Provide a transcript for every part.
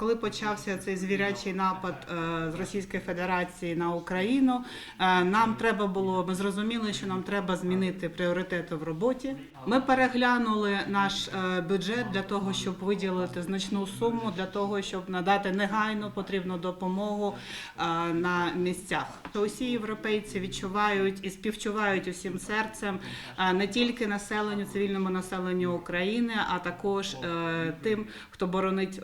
Коли почався цей звірячий напад е, з Російської Федерації на Україну, е, нам треба було, ми зрозуміли, що нам треба змінити пріоритети в роботі. Ми переглянули наш е, бюджет для того, щоб виділити значну суму для того, щоб надати негайну потрібну допомогу на місцях. Усі європейці відчувають і співчувають усім серцем не тільки населенню, цивільному населенню України, а також тим, хто боронить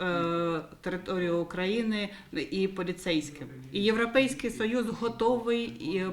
територію України і поліцейським. І Європейський Союз готовий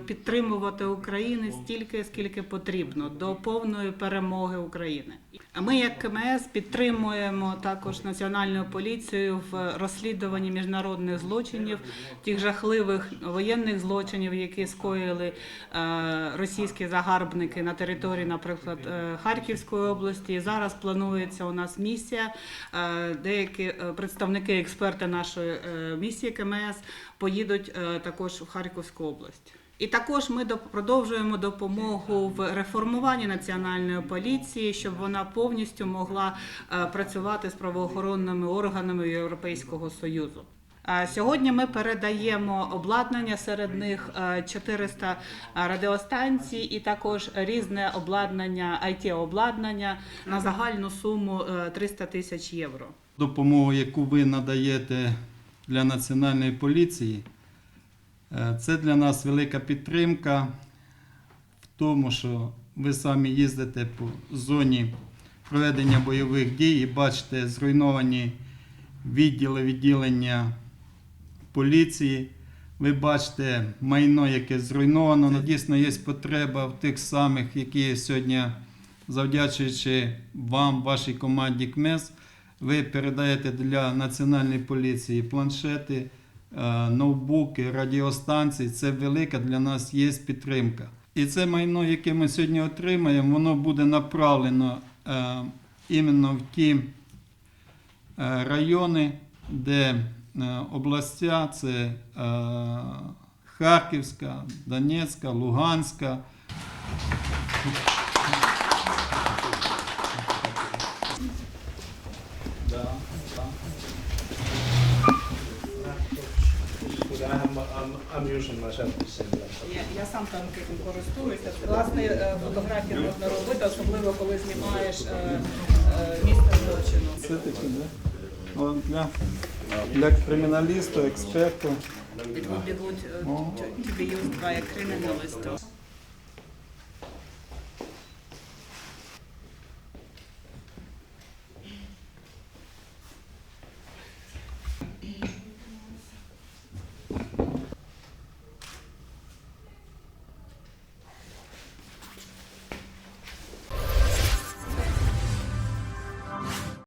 підтримувати Україну стільки, скільки потрібно до повної перемоги України. Ми, як КМС, підтримуємо також національну поліцію в розслідуванні міжнародних злочинів, тих жахливих воєнних злочинів, які скоїли е, російські загарбники на території, наприклад, е, Харківської області. Зараз планується у нас місія. Е, Деякі представники, експерти нашої місії КМС поїдуть також в Харківську область. І також ми продовжуємо допомогу в реформуванні національної поліції, щоб вона повністю могла е, працювати з правоохоронними органами Європейського союзу. Е, Сьогодні ми передаємо обладнання серед них е, 400 радіостанцій і також різне обладнання, it обладнання на загальну суму е, 300 тисяч євро. допомогу, яку ви надаєте для національної поліції, е, це для нас велика підтримка в тому, що ви самі їздите по зоні проведення бойових дій і бачите зруйновані відділи відділення поліції. Ви бачите майно, яке зруйновано. Ну, Дійсно, є потреба в тих самих, які сьогодні, завдячуючи вам, вашій команді КМЕС, ви передаєте для національної поліції планшети, е, ноутбуки, радіостанції. Це велика для нас є підтримка. І це майно, яке ми сьогодні отримаємо, воно буде направлено е, іменно в ті е, райони, де е, областя це е, Харківська, Донецька, Луганська. I'm, I'm using myself the same laptop. Я, я сам там таким користуюся. Власне, е, фотографії можна робити, особливо коли знімаєш е, е, місце злочину. Все-таки, да? Ну, Для, для криміналіста, експерту. It would be good uh, to, to be used by a criminalist.